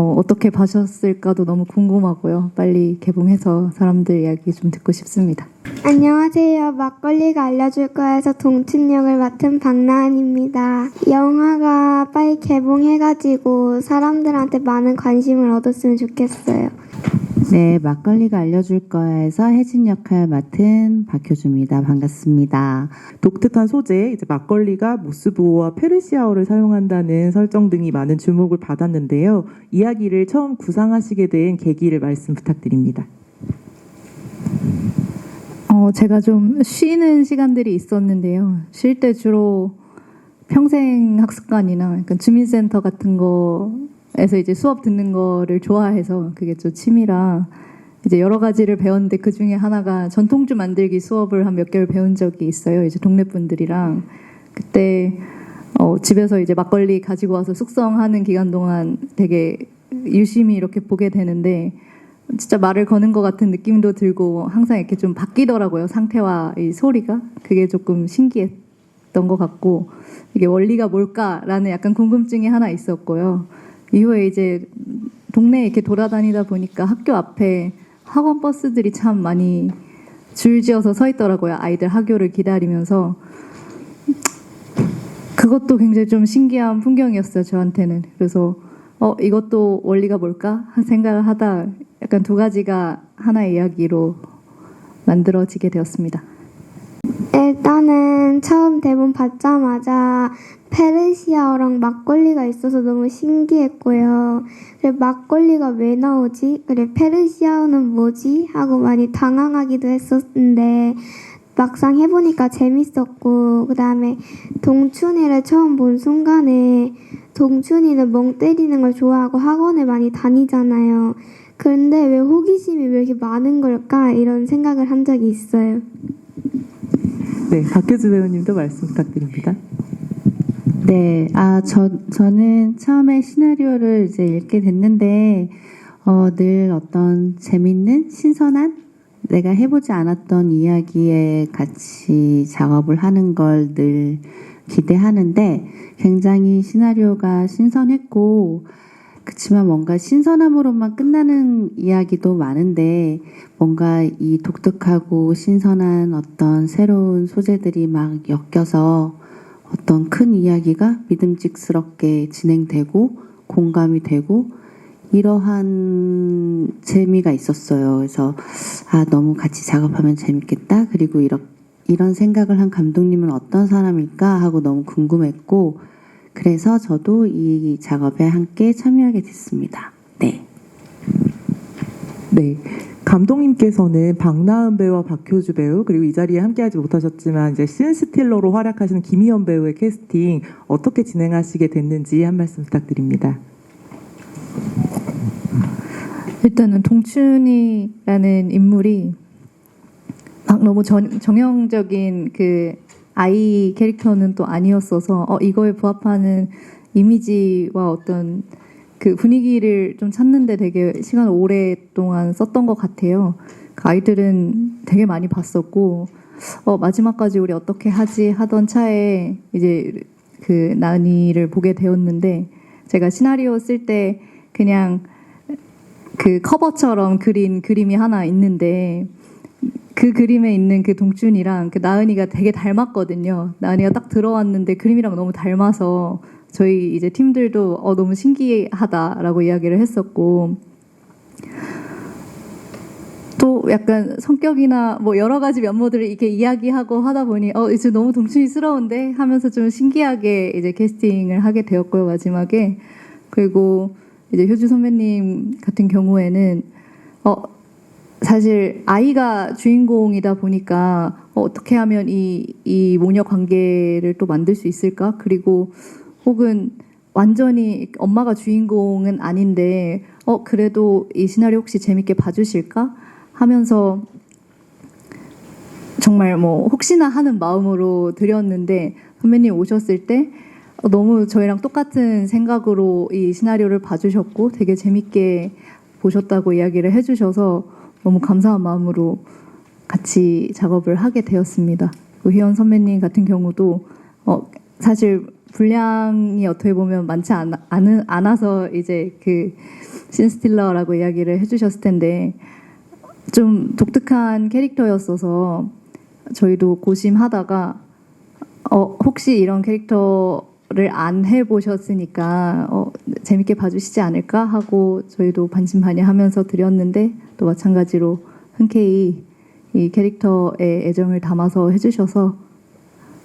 어, 어떻게 봐셨을까도 너무 궁금하고요. 빨리 개봉해서 사람들 이야기 좀 듣고 싶습니다. 안녕하세요. 막걸리가 알려줄 거에서 동춘 역을 맡은 박나은입니다. 영화가 빨리 개봉해가지고 사람들한테 많은 관심을 얻었으면 좋겠어요. 네, 막걸리가 알려줄 거야에서 혜진 역할 맡은 박효주입니다. 반갑습니다. 독특한 소재, 이제 막걸리가 모스부호와 페르시아어를 사용한다는 설정 등이 많은 주목을 받았는데요. 이야기를 처음 구상하시게 된 계기를 말씀 부탁드립니다. 어, 제가 좀 쉬는 시간들이 있었는데요. 쉴 때 주로 평생 학습관이나 그러니까 주민센터 같은 거 에서 이제 수업 듣는 거를 좋아해서 그게 좀 취미라 이제 여러 가지를 배웠는데 그 중에 하나가 전통주 만들기 수업을 한 몇 개월 배운 적이 있어요. 이제 동네 분들이랑 그때 어, 집에서 이제 막걸리 가지고 와서 숙성하는 기간 동안 되게 유심히 이렇게 보게 되는데 진짜 말을 거는 것 같은 느낌도 들고 항상 이렇게 좀 바뀌더라고요 상태와 이 소리가 그게 조금 신기했던 것 같고 이게 원리가 뭘까라는 약간 궁금증이 하나 있었고요 이후에 이제 동네에 이렇게 돌아다니다 보니까 학교 앞에 학원 버스들이 참 많이 줄지어서 서 있더라고요. 아이들 학교를 기다리면서. 그것도 굉장히 좀 신기한 풍경이었어요 저한테는. 그래서 어 이것도 원리가 뭘까? 생각을 하다 약간 두 가지가 하나의 이야기로 만들어지게 되었습니다. 일단은 처음 대본 받자마자 페르시아어랑 막걸리가 있어서 너무 신기했고요. 그래 막걸리가 왜 나오지? 그래 페르시아어는 뭐지? 하고 많이 당황하기도 했었는데 막상 해보니까 재밌었고 그 다음에 동춘이를 처음 본 순간에 동춘이는 멍 때리는 걸 좋아하고 학원을 많이 다니잖아요. 그런데 왜 호기심이 왜 이렇게 많은 걸까? 이런 생각을 한 적이 있어요. 네, 박효주 배우님도 말씀 부탁드립니다. 네, 아, 저, 저는 처음에 시나리오를 이제 읽게 됐는데, 어, 늘 어떤 재밌는, 신선한, 내가 해보지 않았던 이야기에 같이 작업을 하는 걸 늘 기대하는데, 굉장히 시나리오가 신선했고, 그치만 뭔가 신선함으로만 끝나는 이야기도 많은데, 뭔가 이 독특하고 신선한 어떤 새로운 소재들이 막 엮여서 어떤 큰 이야기가 믿음직스럽게 진행되고 공감이 되고 이러한 재미가 있었어요. 그래서 아 너무 같이 작업하면 재밌겠다. 그리고 이런 이런 생각을 한 감독님은 어떤 사람일까 하고 너무 궁금했고 그래서 저도 이 작업에 함께 참여하게 됐습니다. 네. 네. 감독님께서는 박나은 배우와 박효주 배우 그리고 이 자리에 함께하지 못하셨지만 이제 신 스틸러로 활약하시는 김희연 배우의 캐스팅 어떻게 진행하시게 됐는지 한 말씀 부탁드립니다. 일단은 동춘이라는 인물이 막 너무 전, 정형적인 그 아이 캐릭터는 또 아니었어서 어, 이거에 부합하는 이미지와 어떤 그 분위기를 좀 찾는데 되게 시간을 오랫동안 썼던 것 같아요. 그 아이들은 되게 많이 봤었고 어, 마지막까지 우리 어떻게 하지 하던 차에 이제 그 나은이를 보게 되었는데 제가 시나리오 쓸 때 그냥 그 커버처럼 그린 그림이 하나 있는데 그 그림에 있는 그 동준이랑 그 나은이가 되게 닮았거든요. 나은이가 딱 들어왔는데 그림이랑 너무 닮아서 저희 이제 팀들도 어, 너무 신기하다라고 이야기를 했었고 또 약간 성격이나 뭐 여러 가지 면모들을 이렇게 이야기하고 하다 보니 어 이제 너무 동춘이스러운데 하면서 좀 신기하게 이제 캐스팅을 하게 되었고요 마지막에 그리고 이제 효주 선배님 같은 경우에는 어 사실 아이가 주인공이다 보니까 어, 어떻게 하면 이, 이 모녀 관계를 또 만들 수 있을까? 그리고 혹은 완전히 엄마가 주인공은 아닌데 어 그래도 이 시나리오 혹시 재밌게 봐주실까 하면서 정말 뭐 혹시나 하는 마음으로 드렸는데 선배님 오셨을 때 어, 너무 저희랑 똑같은 생각으로 이 시나리오를 봐주셨고 되게 재밌게 보셨다고 이야기를 해주셔서 너무 감사한 마음으로 같이 작업을 하게 되었습니다. 그 희연 선배님 같은 경우도 어, 사실 분량이 어떻게 보면 많지 않, 않, 않아서 이제 그 신스틸러라고 이야기를 해주셨을 텐데 좀 독특한 캐릭터였어서 저희도 고심하다가 어, 혹시 이런 캐릭터를 안 해보셨으니까 어, 재밌게 봐주시지 않을까 하고 저희도 반신반의하면서 드렸는데 또 마찬가지로 흔쾌히 이 캐릭터의 애정을 담아서 해주셔서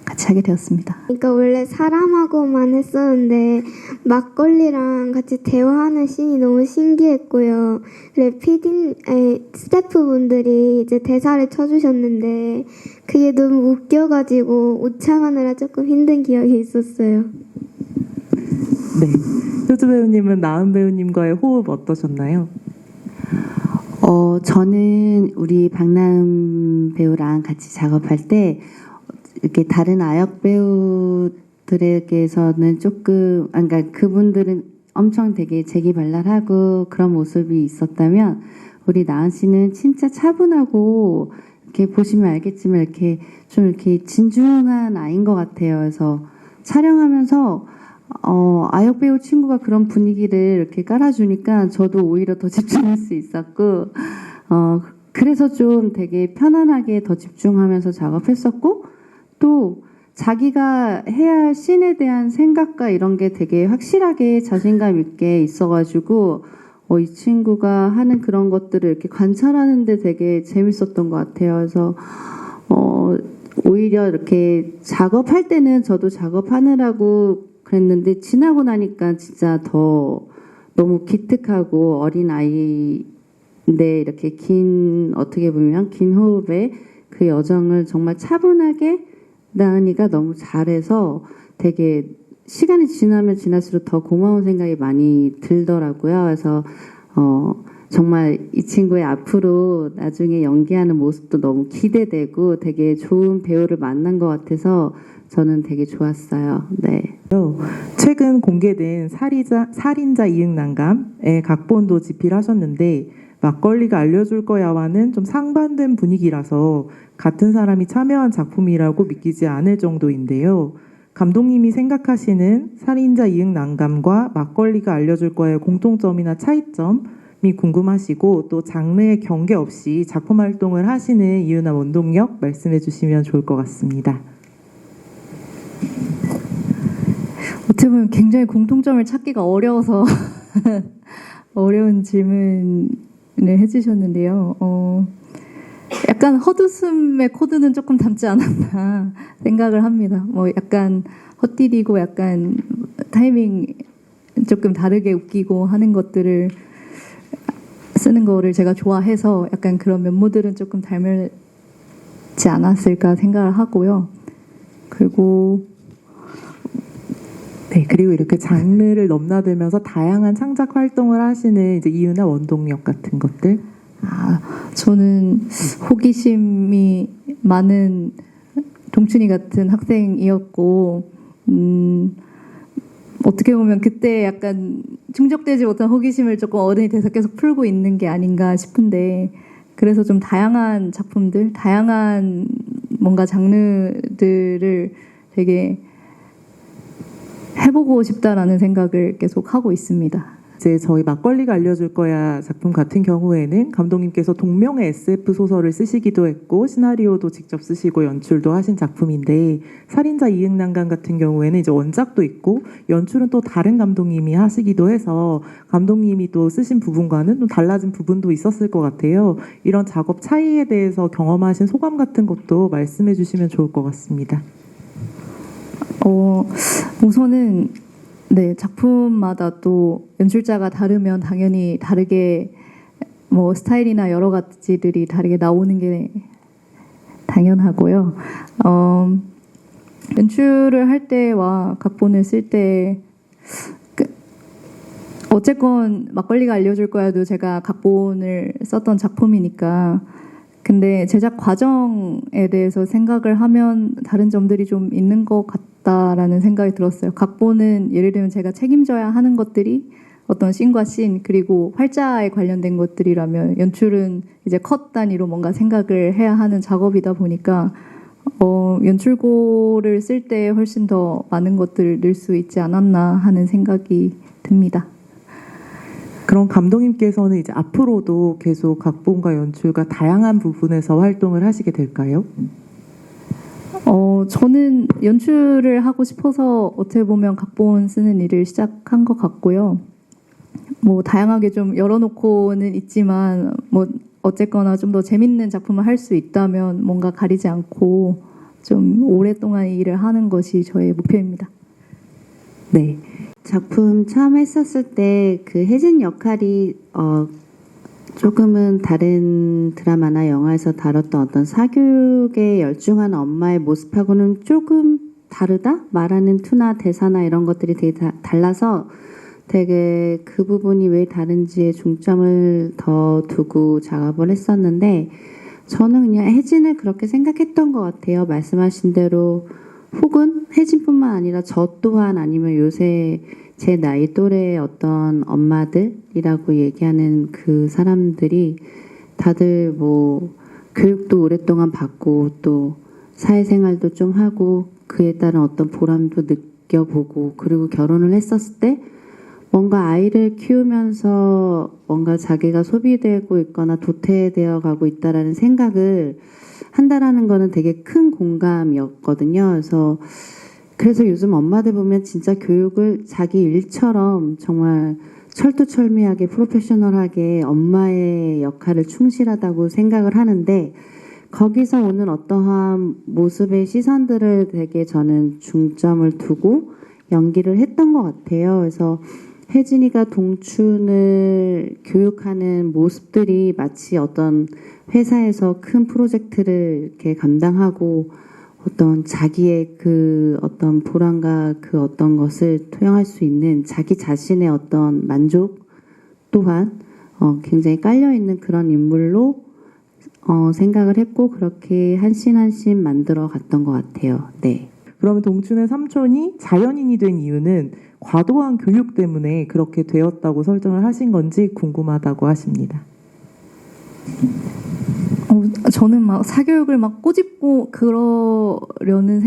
같이 하게 되었습니다. 그러니까 원래 사람하고만 했었는데 막걸리랑 같이 대화하는 씬이 너무 신기했고요. 그래 피디 에, 스태프분들이 이제 대사를 쳐주셨는데 그게 너무 웃겨가지고 우창하느라 조금 힘든 기억이 있었어요. 네. 효주 배우님은 나은 배우님과의 호흡 어떠셨나요? 어, 저는 우리 박나음 배우랑 같이 작업할 때 이렇게 다른 아역 배우들에게서는 조금, 아, 그러니까 그분들은 엄청 되게 재기발랄하고 그런 모습이 있었다면 우리 나은 씨는 진짜 차분하고 이렇게 보시면 알겠지만 이렇게 좀 이렇게 진중한 아이인 것 같아요. 그래서 촬영하면서 어, 아역 배우 친구가 그런 분위기를 이렇게 깔아주니까 저도 오히려 더 집중할 수 있었고, 어, 그래서 좀 되게 편안하게 더 집중하면서 작업했었고, 또 자기가 해야 할 씬에 대한 생각과 이런 게 되게 확실하게 자신감 있게 있어가지고, 어, 이 친구가 하는 그런 것들을 이렇게 관찰하는데 되게 재밌었던 것 같아요. 그래서, 어, 오히려 이렇게 작업할 때는 저도 작업하느라고 그랬는데 지나고 나니까 진짜 더 너무 기특하고 어린 아이인데 이렇게 긴 어떻게 보면 긴 호흡에 그 여정을 정말 차분하게 나은이가 너무 잘해서 되게 시간이 지나면 지날수록 더 고마운 생각이 많이 들더라고요. 그래서 어 정말 이 친구의 앞으로 나중에 연기하는 모습도 너무 기대되고 되게 좋은 배우를 만난 것 같아서 저는 되게 좋았어요. 네. 최근 공개된 살인자, 살인자 이응난감의 각본도 집필하셨는데 막걸리가 알려줄 거야와는 좀 상반된 분위기라서 같은 사람이 참여한 작품이라고 믿기지 않을 정도인데요. 감독님이 생각하시는 살인자 이응 난감과 막걸리가 알려줄 거야의 공통점이나 차이점이 궁금하시고 또 장르의 경계 없이 작품 활동을 하시는 이유나 원동력 말씀해 주시면 좋을 것 같습니다. 어떻게 보면 굉장히 공통점을 찾기가 어려워서 어려운 질문을 해주셨는데요. 어, 약간 헛웃음의 코드는 조금 담지 않았나 생각을 합니다. 뭐 약간 헛디디고 약간 타이밍 조금 다르게 웃기고 하는 것들을 쓰는 거를 제가 좋아해서 약간 그런 면모들은 조금 닮을지 않았을까 생각을 하고요. 그리고 네, 그리고 이렇게 장르를 넘나들면서 다양한 창작 활동을 하시는 이제 이유나 원동력 같은 것들. 아, 저는 호기심이 많은 동춘이 같은 학생이었고, 음, 어떻게 보면 그때 약간 충족되지 못한 호기심을 조금 어른이 돼서 계속 풀고 있는 게 아닌가 싶은데, 그래서 좀 다양한 작품들, 다양한 뭔가 장르들을 되게 해보고 싶다라는 생각을 계속 하고 있습니다. 이제 저희 막걸리가 알려줄 거야 작품 같은 경우에는 감독님께서 동명의 SF 소설을 쓰시기도 했고 시나리오도 직접 쓰시고 연출도 하신 작품인데 살인자 이응난감 같은 경우에는 이제 원작도 있고 연출은 또 다른 감독님이 하시기도 해서 감독님이 또 쓰신 부분과는 좀 달라진 부분도 있었을 것 같아요. 이런 작업 차이에 대해서 경험하신 소감 같은 것도 말씀해 주시면 좋을 것 같습니다. 어, 우선은 네 작품마다 또 연출자가 다르면 당연히 다르게 뭐 스타일이나 여러 가지들이 다르게 나오는 게 당연하고요. 어, 연출을 할 때와 각본을 쓸때 그, 어쨌건 막걸리가 알려줄 거야도 제가 각본을 썼던 작품이니까 근데 제작 과정에 대해서 생각을 하면 다른 점들이 좀 있는 것 같다라는 생각이 들었어요. 각본은 예를 들면 제가 책임져야 하는 것들이 어떤 씬과 씬 그리고 활자에 관련된 것들이라면 연출은 이제 컷 단위로 뭔가 생각을 해야 하는 작업이다 보니까 어, 연출고를 쓸 때 훨씬 더 많은 것들을 넣을 수 있지 않았나 하는 생각이 듭니다. 그럼 감독님께서는 이제 앞으로도 계속 각본과 연출과 다양한 부분에서 활동을 하시게 될까요? 어, 저는 연출을 하고 싶어서 어떻게 보면 각본 쓰는 일을 시작한 것 같고요. 뭐 다양하게 좀 열어놓고는 있지만 뭐 어쨌거나 좀 더 재밌는 작품을 할 수 있다면 뭔가 가리지 않고 좀 오랫동안 이 일을 하는 것이 저의 목표입니다. 네. 작품 처음 했었을 때 그 혜진 역할이 어 조금은 다른 드라마나 영화에서 다뤘던 어떤 사교육에 열중한 엄마의 모습하고는 조금 다르다? 말하는 투나 대사나 이런 것들이 되게 다, 달라서 되게 그 부분이 왜 다른지에 중점을 더 두고 작업을 했었는데 저는 그냥 혜진을 그렇게 생각했던 것 같아요. 말씀하신 대로 혹은 혜진뿐만 아니라 저 또한 아니면 요새 제 나이 또래의 어떤 엄마들이라고 얘기하는 그 사람들이 다들 뭐 교육도 오랫동안 받고 또 사회생활도 좀 하고 그에 따른 어떤 보람도 느껴보고 그리고 결혼을 했었을 때 뭔가 아이를 키우면서 뭔가 자기가 소비되고 있거나 도태되어 가고 있다라는 생각을 한다라는 거는 되게 큰 공감이었거든요. 그래서 그래서 요즘 엄마들 보면 진짜 교육을 자기 일처럼 정말 철두철미하게 프로페셔널하게 엄마의 역할을 충실하다고 생각을 하는데 거기서 오는 어떠한 모습의 시선들을 되게 저는 중점을 두고 연기를 했던 것 같아요. 그래서 혜진이가 동춘을 교육하는 모습들이 마치 어떤 회사에서 큰 프로젝트를 이렇게 감당하고 어떤 자기의 그 어떤 보람과 그 어떤 것을 투영할 수 있는 자기 자신의 어떤 만족 또한 어, 굉장히 깔려 있는 그런 인물로 어, 생각을 했고 그렇게 한 씬 한 씬 만들어 갔던 것 같아요. 네. 그러면 동춘의 삼촌이 자연인이 된 이유는 과도한 교육 때문에 그렇게 되었다고 설정을 하신 건지 궁금하다고 하십니다. 어, 저는 막 사교육을 막 꼬집고 그러려는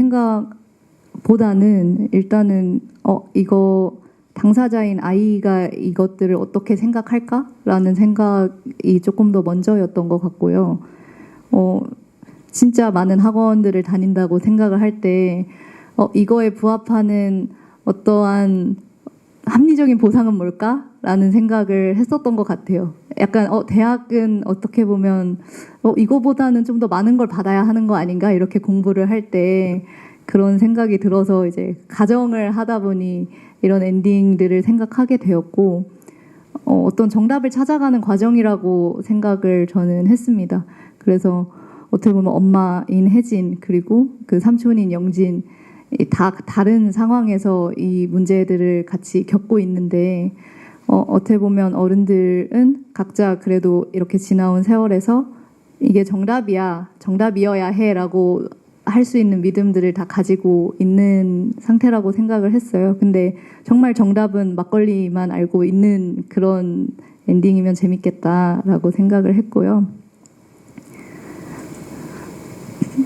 생각보다는 일단은 어 이거 당사자인 아이가 이것들을 어떻게 생각할까라는 생각이 조금 더 먼저였던 것 같고요. 어 진짜 많은 학원들을 다닌다고 생각을 할 때 어, 이거에 부합하는 어떠한 합리적인 보상은 뭘까라는 생각을 했었던 것 같아요. 약간 어 대학은 어떻게 보면 어 이거보다는 좀 더 많은 걸 받아야 하는 거 아닌가 이렇게 공부를 할 때 그런 생각이 들어서 이제 가정을 하다 보니 이런 엔딩들을 생각하게 되었고 어, 어떤 정답을 찾아가는 과정이라고 생각을 저는 했습니다. 그래서 어떻게 보면 엄마인 혜진 그리고 그 삼촌인 영진 이 다 다른 상황에서 이 문제들을 같이 겪고 있는데 어, 어떻게 보면 어른들은 각자 그래도 이렇게 지나온 세월에서 이게 정답이야, 정답이어야 해라고 할 수 있는 믿음들을 다 가지고 있는 상태라고 생각을 했어요. 근데 정말 정답은 막걸리만 알고 있는 그런 엔딩이면 재밌겠다라고 생각을 했고요.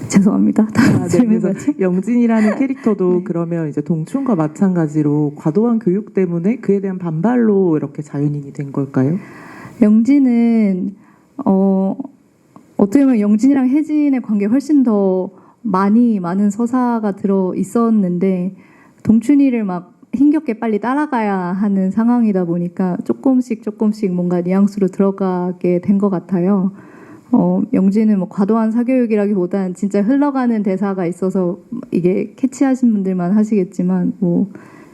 죄송합니다. 아, 네, 그래서? 영진이라는 캐릭터도 그러면 이제 동춘과 마찬가지로 과도한 교육 때문에 그에 대한 반발로 이렇게 자연인이 된 걸까요? 영진은 어 어떻게 보면 영진이랑 혜진의 관계 훨씬 더 많이 많은 서사가 들어 있었는데 동춘이를 막 힘겹게 빨리 따라가야 하는 상황이다 보니까 조금씩 조금씩 뭔가 뉘앙스로 들어가게 된 것 같아요. 어, 영진은 뭐 과도한 사교육이라기보단 진짜 흘러가는 대사가 있어서 이게 캐치하신 분들만 하시겠지만 뭐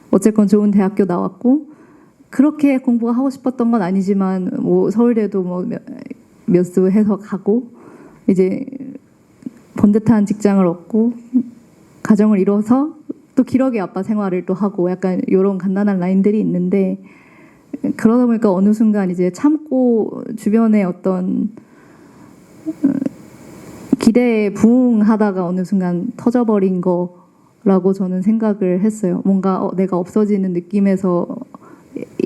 어쨌건 좋은 대학교 나왔고 그렇게 공부가 하고 싶었던 건 아니지만 뭐 서울대도 뭐몇수 해서 가고 이제 번듯한 직장을 얻고 가정을 이뤄서 또 기러기 아빠 생활을 또 하고 약간 이런 간단한 라인들이 있는데 그러다 보니까 어느 순간 이제 참고 주변에 어떤 기대에 부응하다가 어느 순간 터져버린 거라고 저는 생각을 했어요. 뭔가 어, 내가 없어지는 느낌에서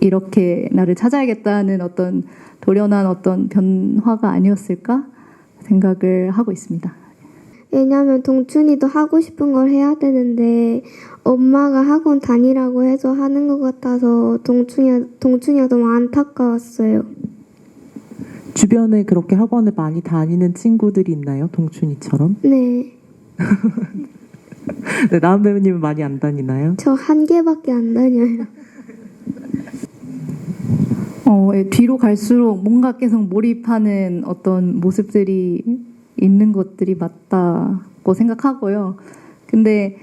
이렇게 나를 찾아야겠다는 어떤 도련한 어떤 변화가 아니었을까 생각을 하고 있습니다. 왜냐면 동춘이도 하고 싶은 걸 해야 되는데 엄마가 학원 다니라고 해서 하는 것 같아서 동춘이 동춘이가 너무 안타까웠어요. 주변에 그렇게 학원을 많이 다니는 친구들이 있나요? 동춘이처럼? 네, 네, 나은 배우님은 많이 안 다니나요? 저 한 개밖에 안 다녀요. 어, 예, 뒤로 갈수록 뭔가 계속 몰입하는 어떤 모습들이 있는 것들이 맞다고 생각하고요. 근데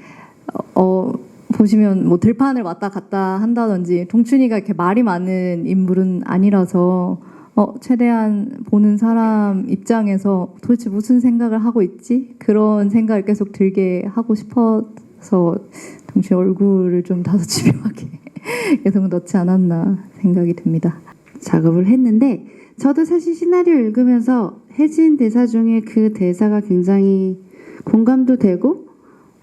어, 보시면 뭐 들판을 왔다 갔다 한다든지 동춘이가 이렇게 말이 많은 인물은 아니라서 어, 최대한 보는 사람 입장에서 도대체 무슨 생각을 하고 있지? 그런 생각을 계속 들게 하고 싶어서 동춘이 얼굴을 좀 다소 집요하게 계속 넣지 않았나 생각이 듭니다. 작업을 했는데 저도 사실 시나리오 읽으면서 혜진 대사 중에 그 대사가 굉장히 공감도 되고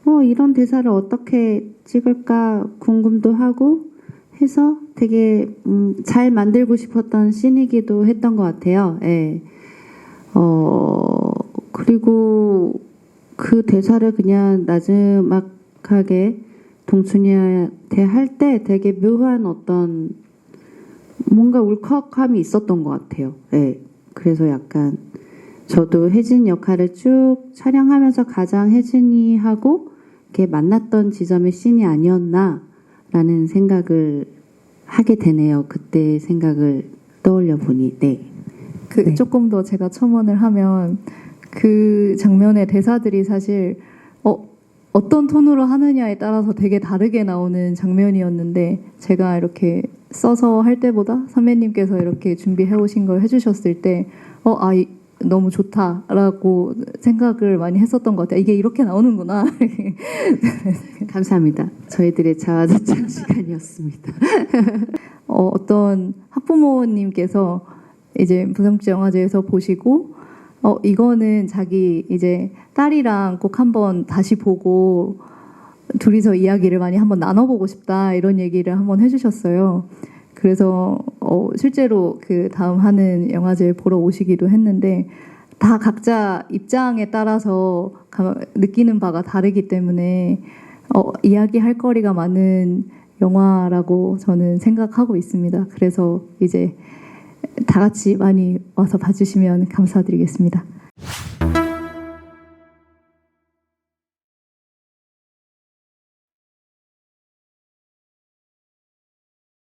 어 이런 대사를 어떻게 찍을까 궁금도 하고 해서 되게 음, 잘 만들고 싶었던 씬이기도 했던 것 같아요. 예. 어 그리고 그 대사를 그냥 나지막하게 동춘이한테 할 때 되게 묘한 어떤 뭔가 울컥함이 있었던 것 같아요. 예. 그래서 약간 저도 혜진 역할을 쭉 촬영하면서 가장 혜진이 하고 이렇게 만났던 지점의 씬이 아니었나 라는 생각을 하게 되네요. 그때 생각을 떠올려 보니 네. 그 네. 조금 더 제가 첨언을 하면 그 장면의 대사들이 사실 어, 어떤 톤으로 하느냐에 따라서 되게 다르게 나오는 장면이었는데 제가 이렇게 써서 할 때보다 선배님께서 이렇게 준비해 오신 걸 해주셨을 때 어, 아, 이- 너무 좋다라고 생각을 많이 했었던 것 같아요. 이게 이렇게 나오는구나. 감사합니다. 저희들의 자화자찬 시간이었습니다. 어, 어떤 학부모님께서 이제 부산국제 영화제에서 보시고 어 이거는 자기 이제 딸이랑 꼭 한번 다시 보고 둘이서 이야기를 많이 한번 나눠보고 싶다 이런 얘기를 한번 해주셨어요. 그래서 어, 실제로 그 다음 하는 영화제 보러 오시기도 했는데 다 각자 입장에 따라서 가- 느끼는 바가 다르기 때문에 어, 이야기할 거리가 많은 영화라고 저는 생각하고 있습니다. 그래서 이제 다 같이 많이 와서 봐주시면 감사드리겠습니다.